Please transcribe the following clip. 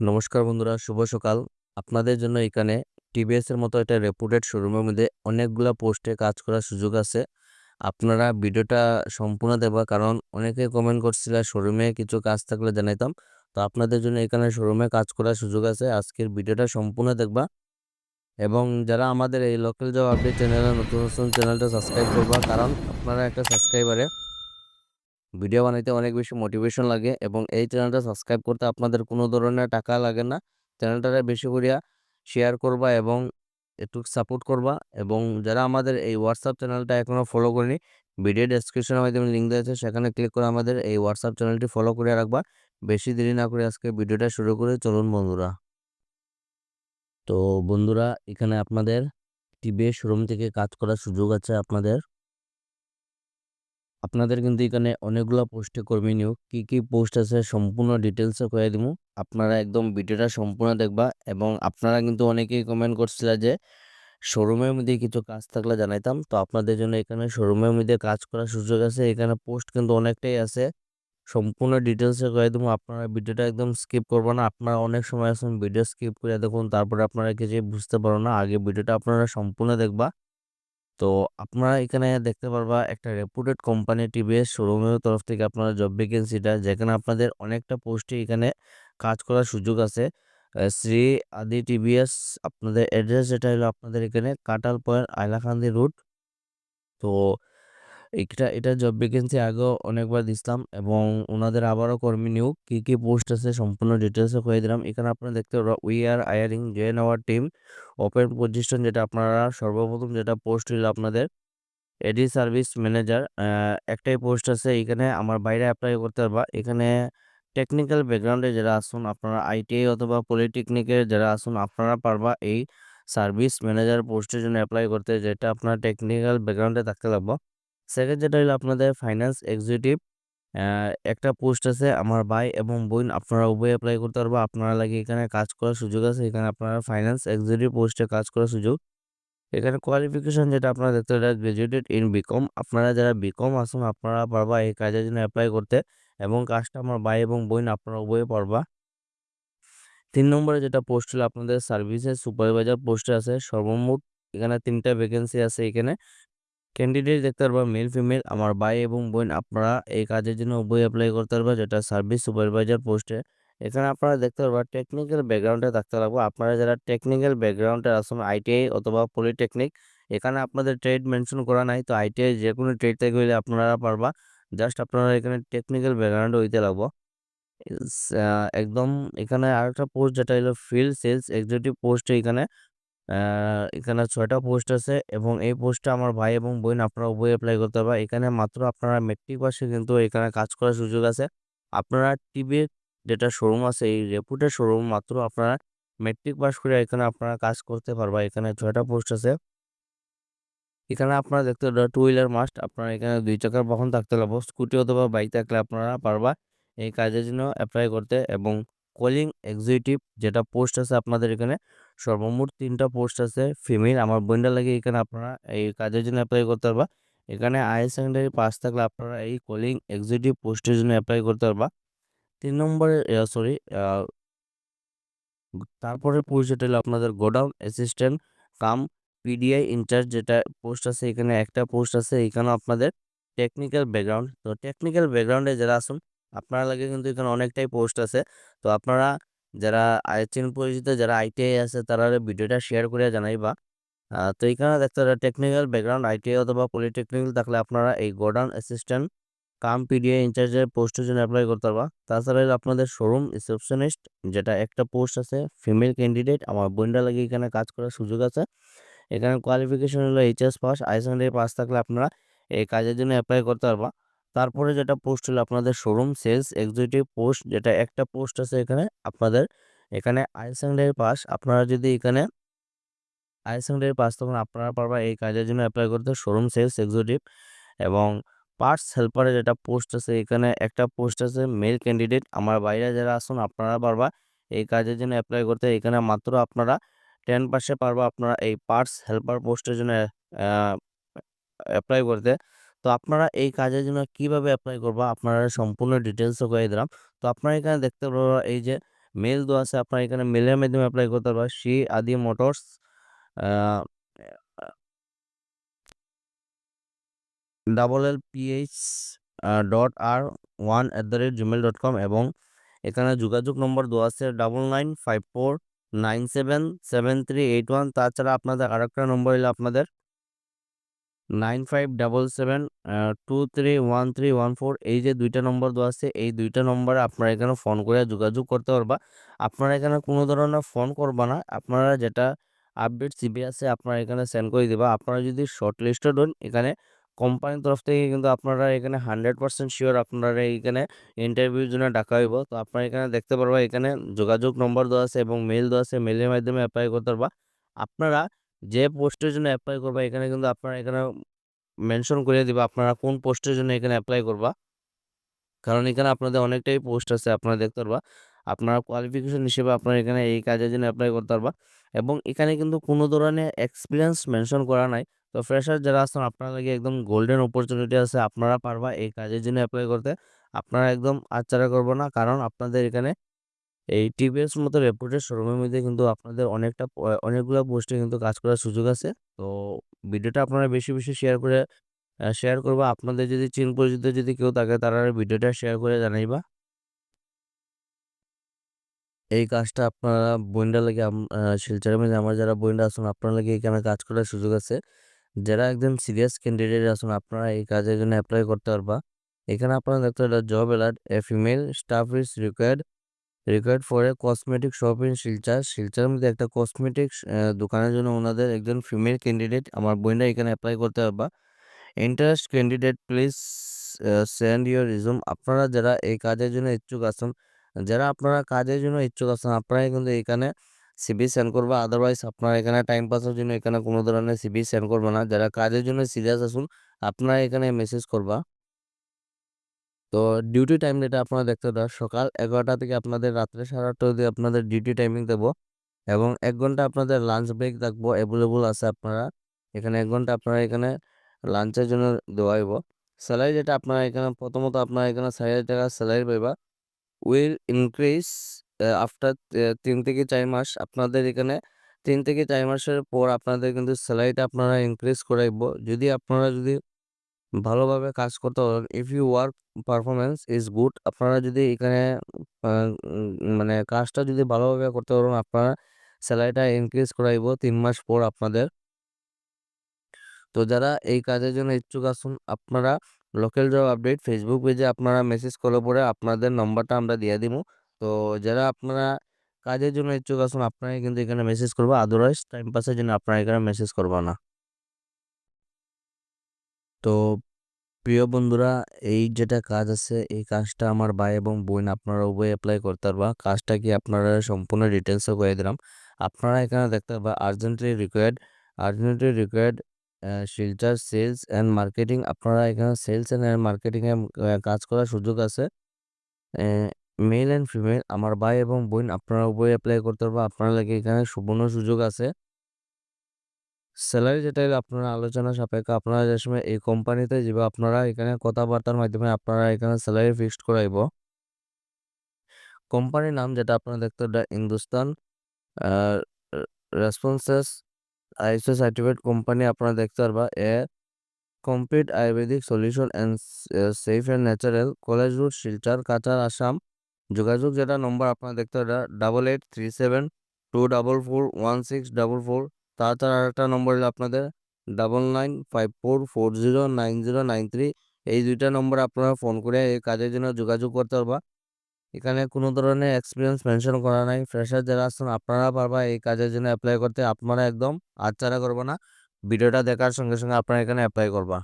নমস্কার বন্ধুরা, শুভ সকাল। আপনাদের জন্য এখানে টিভিএস এর মতো একটা রেপুটেড শোরুমের মধ্যে অনেকগুলা পোস্টে কাজ করার সুযোগ আছে। আপনারা ভিডিওটা সম্পূর্ণ দেবা কারণ অনেকে কমেন্ট করছিল শোরুমে কিছু কাজ থাকলে জানাইতাম। তো আপনাদের জন্য এখানে শোরুমে কাজ করার সুযোগ আছে, আজকের ভিডিওটা সম্পূর্ণ দেখবা। এবং যারা আমাদের এই লোকাল জব আপডেট চ্যানেলে নতুন নতুন চ্যানেলটা সাবস্ক্রাইব করবা, কারণ আপনারা একটা সাবস্ক্রাইবারে ভিডিও বানাইতে অনেক বেশি মোটিভেশন লাগে এবং এই চ্যানেলটা সাবস্ক্রাইব করতে আপনাদের কোনো ধরনের টাকা লাগে না। চ্যানেলটারে বেশি করিয়া শেয়ার করবা এবং একটু সাপোর্ট করবা এবং যারা আমাদের এই হোয়াটসঅ্যাপ চ্যানেলটা এখনও ফলো করেনি ভিডিও ডেসক্রিপশনের মাধ্যমে লিঙ্ক দেওয়া আছে, সেখানে ক্লিক করে আমাদের এই হোয়াটসঅ্যাপ চ্যানেলটি ফলো করে রাখবা। বেশি দেরি না করে আজকে ভিডিওটা শুরু করে, চলুন বন্ধুরা। তো বন্ধুরা, এখানে আপনাদের টিভিএস শোরুম থেকে কাজ করার সুযোগ আছে আপনাদের। আপনাদের কিন্তু এখানে অনেকগুলো পোস্টে কর্মী নিয়োগ। কী কী পোস্ট আছে সম্পূর্ণ ডিটেলসে কয়ে দিব আপনারা একদম ভিডিওটা সম্পূর্ণ দেখবা এবং আপনারা কিন্তু অনেকেই কমেন্ট করছিল যে শোরুমের মধ্যে কিছু কাজ থাকলে জানাইতাম। তো আপনাদের জন্য এখানে শোরুমের মধ্যে কাজ করার সুযোগ আছে। এখানে পোস্ট কিন্তু অনেকটাই আছে। সম্পূর্ণ ডিটেলসে কয়ে দেবো আপনারা ভিডিওটা একদম স্কিপ করব না। আপনারা অনেক সময় আছেন ভিডিও স্কিপ করে দেখুন। তারপরে আপনারা কিছু বুঝতে পারো না। আগে ভিডিওটা আপনারা সম্পূর্ণ দেখবা। তো আপনারা এখানে দেখতে পারবা একটা রেপুটেড কোম্পানি টিভিএস শোরুমের তরফ থেকে আপনারা জব ভ্যাকেন্সিটা যেখানে আপনাদের অনেকটা পোস্টে এখানে কাজ করার সুযোগ আছে। শ্রী আদি টিভিএস আপনাদের অ্যাড্রেস যেটা হলো আপনাদের এখানে কাটাল পয়েন্ট আইলাকান্দি রুট তো এটা এটা জব ভ্যাকেন্সি আগেও অনেকবার দিছিলাম এবং ওনাদের আবারও কর্মী নিয়োগ। কি কি পোস্ট আছে সম্পূর্ণ ডিটেলসে কয়ে দিলাম। এখানে আপনারা দেখতে we are hiring join our team open position যেটা আপনারা সর্বপ্রথম যেটা পোস্ট হইল আপনাদের এডি সার্ভিস ম্যানেজার একটাই পোস্ট আছে এখানে আমার বাইরে অ্যাপ্লাই করতে পারবা। এখানে টেকনিক্যাল ব্যাকগ্রাউন্ডে যারা আসুন, আপনারা আইটিআই অথবা পলিটেকনিকের যারা আসুন, আপনারা পারবা এই সার্ভিস ম্যানেজার পোস্টের জন্য অ্যাপ্লাই করতে, যেটা আপনার টেকনিক্যাল ব্যাকগ্রাউন্ডে থাকতে লাগবে। সেকেন্ড যেটা হলো আপনাদের ফাইন্যান্স এক্সিকিউটিভ একটা পোস্ট আছে আমার ভাই এবং বোন, আপনারা উভয় অ্যাপ্লাই করতে পারব। আপনারা লাগে এখানে কাজ করার সুযোগ আছে, এখানে আপনারা ফাইন্যান্স এক্সিকিউটিভ পোস্টে কাজ করার সুযোগ। এখানে কোয়ালিফিকেশন যেটা আপনারা দেখতে পারেন গ্রাজুয়েটেড ইন বিকম আপনারা যারা বিকম আসুন আপনারা পারবা এই কাজের জন্য অ্যাপ্লাই করতে এবং কাজটা আমার ভাই এবং বোন আপনারা উভয়ে পারবা। তিন নম্বরে যেটা পোস্ট হলো, আপনাদের সার্ভিসের সুপারভাইজার পোস্টে আছে, সর্বমোট এখানে তিনটা ভ্যাকেন্সি আছে এখানে। ক্যান্ডিডেট দেখতে পারবা মেল ফিমেল আমার ভাই এবং বোন, আপনারা এই কাজের জন্য উভয় অ্যাপ্লাই করতে পারবা, যেটা সার্ভিস সুপারভাইজার পোস্টে এখানে আপনারা দেখতে পারবা টেকনিক্যাল ব্যাকগ্রাউন্ডে থাকতে লাগবে। আপনারা যারা টেকনিক্যাল ব্যাকগ্রাউন্ডে আসুন আইটিআই অথবা পলিটেকনিক এখানে আপনাদের ট্রেড মেনশন করা নাই, তো আইটিআই যে কোনো ট্রেড থেকে হইলে আপনারা পারবা। জাস্ট আপনারা এখানে টেকনিক্যাল ব্যাকগ্রাউন্ডে হইতে লাগবো। একদম এখানে আরেকটা পোস্ট যেটা হলো ফিল্ড সেলস এক্সিকিউটিভ পোস্ট এখানে এখানে ছয়টা পোস্ট আছে এবং এই পোস্টটা আমার ভাই এবং বোন আপনারা উভয় অ্যাপ্লাই করতে পারবেন। এখানে মাত্র আপনারা মেট্রিক পাশে কিন্তু এখানে কাজ করার সুযোগ আছে। আপনারা টিভির যেটা শোরুম আছে, এই রেপুটেড শোরুম মাত্র আপনারা মেট্রিক পাস করে এখানে আপনারা কাজ করতে পারবা। এখানে ছয়টা পোস্ট আছে। এখানে আপনারা দেখতে টু হুইলার মাস্ট আপনারা এখানে দুই চাকার বাহন থাকতে লাগবো স্কুটি অথবা বাইক থাকলে আপনারা পারবা এই কাজের জন্য অ্যাপ্লাই করতে এবং কলিং এক্সিকিউটিভ যেটা পোস্ট আছে আপনাদের এখানে সর্বমোট তিনটা পোস্ট আছে ফিমেল আমার বোনটা লাগে এখানে আপনারা এই কাজের জন্য অ্যাপ্লাই করতে পারবা। এখানে হায়ার সেকেন্ডারি পাস থাকলে আপনারা এই কলিং এক্সিকিউটিভ পোস্টের জন্য অ্যাপ্লাই করতে পারবা। তিন নম্বরে সরি তারপরে পোস্ট হলো আপনাদের godown assistant cum PDI incharge যেটা পোস্ট আছে, এখানে একটা পোস্ট আছে, এখানেও আপনাদের টেকনিক্যাল ব্যাকগ্রাউন্ড তো টেকনিক্যাল ব্যাকগ্রাউন্ডে যারা আসুন আপনারা লাগে কিন্তু এখানে অনেকটাই পোস্ট আছে। তো আপনারা যারা চেন পরিচিত, যারা আইটিআই আছে, তারা ভিডিওটা শেয়ার করে জানাইবা। তো এখানে দেখতে টেকনিক্যাল ব্যাকগ্রাউন্ড আইটিআই অথবা পলিটেকনিক্যাল থাকলে আপনারা এই গোডাউন অ্যাসিস্ট্যান্ট কাম পিডিএ ইনচার্জের পোস্টের জন্য অ্যাপ্লাই করতে পারবা। তাছাড়া আপনাদের শোরুম রিসেপশনিস্ট যেটা একটা পোস্ট আছে ফিমেল ক্যান্ডিডেট আমার বোনটা লাগে এখানে কাজ করার সুযোগ আছে। এখানে কোয়ালিফিকেশন হলো এইচএস পাস আই সেকেন্ডারি পাস থাকলে আপনারা এই কাজের জন্য অ্যাপ্লাই করতে পারবা। তারপরে যেটা পোস্ট হলো আপনাদের শোরুম সেলস এক্সিকিউটিভ পোস্ট যেটা একটা পোস্ট আছে এখানে আপনাদের, এখানে আই সেকেন্ডারি পাস আপনারা যদি এখানে আই সেকেন্ডারি পাস তখন আপনারা পারবা এই কাজের জন্য অ্যাপ্লাই করতে শোরুম সেলস এক্সিকিউটিভ এবং পার্টস হেল্পারে যেটা পোস্ট আছে এখানে একটা পোস্ট আছে মেল ক্যান্ডিডেট আমার বাইরে যারা আসুন আপনারা পারবা এই কাজের জন্য অ্যাপ্লাই করতে, এখানে মাত্র আপনারা টেন পার্সেন্ট পারবা আপনারা এই পার্টস হেল্পার পোস্টের জন্য অ্যাপ্লাই করতে। তো আপনারা এই কাজের জন্য কীভাবে অ্যাপ্লাই করবা? আপনারা সম্পূর্ণ ডিটেলসও করে দিলাম। তো আপনারা এখানে দেখতে পারবা এই যে মেল দেওয়া আছে, আপনারা এখানে মেলের মাধ্যমে অ্যাপ্লাই করতে পারবেন Shri Adi Motors double L PH dot R one at the rate Gmail dot com এবং এখানে যোগাযোগ নম্বর দেওয়া আছে double nine five four nine seven seven three eight one তাছাড়া আপনাদের আরেকটা নম্বর হলো আপনাদের nine five double seven two three one three one four, এই যে দুইটা নম্বর দেওয়া আছে, এই দুইটা নম্বরে আপনারা এখানে ফোন করে যোগাযোগ করতে পারবা। আপনারা এখানে কোনো ধরনের ফোন করবা না, আপনারা যেটা আপডেট সিবি আছে আপনারা এখানে সেন্ড করে দিবা। আপনারা যদি শর্ট লিস্টেড হন, এখানে কোম্পানির তরফ থেকে কিন্তু আপনারা এখানে হান্ড্রেড পার্সেন্ট শিওর আপনারা এইখানে ইন্টারভিউর জন্য ডাকা হইব। তো আপনারা এখানে দেখতে পারবা, এখানে যোগাযোগ নম্বর দেওয়া আছে এবং মেল দেওয়া আছে মেলের মাধ্যমে অ্যাপ্লাই করতে পারবা। আপনারা যে পোস্টের জন্য অ্যাপ্লাই করবা, এখানে কিন্তু আপনারা এখানে মেনশন করে দিবা আপনারা কোন পোস্টের জন্য এখানে অ্যাপ্লাই করবা। কারণ এখানে আপনাদের অনেকটাই পোস্ট আছে, আপনারা দেখতে পারবা। আপনারা কোয়ালিফিকেশন হিসেবে আপনারা এখানে এই কাজের জন্য অ্যাপ্লাই করতে পারবা। এবং এখানে কিন্তু কোনো ধরনের এক্সপিরিয়েন্স মেনশন করা নাই। তো ফ্রেশার যারা আছেন আপনার লাগে একদম গোল্ডেন অপরচুনিটি আছে, আপনারা পারবা এই কাজের জন্য অ্যাপ্লাই করতে। আপনারা একদম আচ্ছাড়া করব না, কারণ আপনাদের এখানে এই টিভিএস মতো রেপুটেড শোরুমের মধ্যে কিন্তু আপনাদের অনেকটা অনেকগুলো পোস্টে কিন্তু কাজ করার সুযোগ আছে। তো ভিডিওটা আপনারা বেশি বেশি শেয়ার করে শেয়ার করবা। আপনাদের যদি চিন পরিচিত যদি কেউ থাকে, তারা ভিডিওটা শেয়ার করে জানাইবা। এই কাজটা আপনারা বইন্ডা লাগে শিলচরের মধ্যে আমার যারা বইন্ডা আছেন, আপনার লাগে এখানে কাজ করার সুযোগ আছে। যারা একদম সিরিয়াস ক্যান্ডিডেট আছেন, আপনারা এই কাজের জন্য অ্যাপ্লাই করতে পারবা। এখানে আপনারা দেখতে পারেন job alert a female staff is required required for a cosmetic shop in Silchar. শিলচরের মধ্যে একটা কসমেটিক্স দোকানের জন্য ওনাদের একজন ফিমেল ক্যান্ডিডেট আমার বোনরা এখানে অ্যাপ্লাই করতে পারবা। Interest candidate please send your resume আপনারা যারা এই কাজের জন্য ইচ্ছুক আছেন, যারা আপনারা কাজের জন্য ইচ্ছুক আছেন আপনারা কিন্তু এখানে সিবি সেন্ড করবা। আদারওয়াইজ আপনারা এখানে টাইম পাসের জন্য এখানে কোনো ধরনের সিবি সেন্ড করবে না। যারা কাজের জন্য সিরিয়াস আসুন আপনারা এখানে মেসেজ করবা। তো ডিউটি টাইম যেটা আপনারা দেখতে দেওয়া সকাল এগারোটা থেকে আপনাদের রাত্রে সাড়ে আটটা অবধি আপনাদের ডিউটি টাইমিং দেবো এবং এক ঘণ্টা আপনাদের লাঞ্চ ব্রেক থাকব অ্যাভেলেবল আছে আপনারা। এখানে এক ঘণ্টা আপনারা এখানে লাঞ্চের জন্য দেওয়া হইব। স্যালারি যেটা আপনারা এখানে প্রথমত আপনারা এখানে ষাট হাজার টাকা স্যালারি পাইবা। উইল ইনক্রিজ আফটার তিন থেকে চার মাস আপনাদের এখানে তিন থেকে চার মাসের পর আপনাদের কিন্তু স্যালারিটা আপনারা ইনক্রিজ করাইব। যদি আপনারা যদি ভালোভাবে কাজ করতে পারেন if you work performance is good আপনারা যদি এখানে মানে কাজটা যদি ভালোভাবে করতে পারেন, আপনারা স্যালারিটা ইনক্রিজ করাইব তিন মাস পর আপনাদের। তো যারা এই কাজের জন্য ইচ্ছুক আসুন আপনারা লোকাল জব আপডেট ফেসবুক পেজে আপনারা মেসেজ করলে পরে আপনাদের নম্বরটা আমরা দিয়ে দিব। তো যারা আপনারা কাজের জন্য ইচ্ছুক আসুন আপনারা কিন্তু এখানে মেসেজ করব আদারওয়াইজ টাইম পাসের জন্য আপনারা এখানে মেসেজ করব না। তো প্রিয় বন্ধুরা, এই যেটা কাজ আছে, এই কাজটা আমার ভাই এবং বোন আপনারা উভয় অ্যাপ্লাই করতে পারবা। কাজটা কি আপনারা সম্পূর্ণ ডিটেলসও করে দিলাম। আপনারা এখানে দেখতে পারবা urgently required urgently required Silchar sales and marketing আপনারা এখানে সেলস অ্যান্ড মার্কেটিংয়ে কাজ করার সুযোগ আছে। মেল অ্যান্ড ফিমেল আমার ভাই এবং বোন আপনারা উভয় অ্যাপ্লাই করতে পারবা। আপনারা এখানে সুবর্ণ সুযোগ আছে। স্যালারি যেটা আপনারা আলোচনা সাপেক্ষে আপনারা যে সময় এই কোম্পানিতে যাবে, আপনারা এখানে কথাবার্তার মাধ্যমে আপনারা এখানে স্যালারি ফিক্সড করাইব কোম্পানির নাম যেটা আপনারা দেখতে Hindustan responses ISO certificate company আপনারা দেখতে পারবা। A complete ayurvedic solution and safe and natural college road Silchar Cachar Assam যোগাযোগ যেটা নম্বর আপনারা দেখতে পারবেন double eight three seven two double four one six double four তাছাড়া আরেকটা নম্বর হলো আপনাদের double nine five four four zero nine zero nine three এই দুইটা নম্বর আপনারা ফোন করে এই কাজের জন্য যোগাযোগ করতে পারবা। এখানে কোনো ধরনের এক্সপিরিয়েন্স মেনশন করা নাই। ফ্রেশার যারা আসছেন আপনারা পারবা এই কাজের জন্য অ্যাপ্লাই করতে। আপনারা একদম আচ্ছাড়া করব না। ভিডিওটা দেখার সঙ্গে সঙ্গে আপনারা এখানে অ্যাপ্লাই করবা।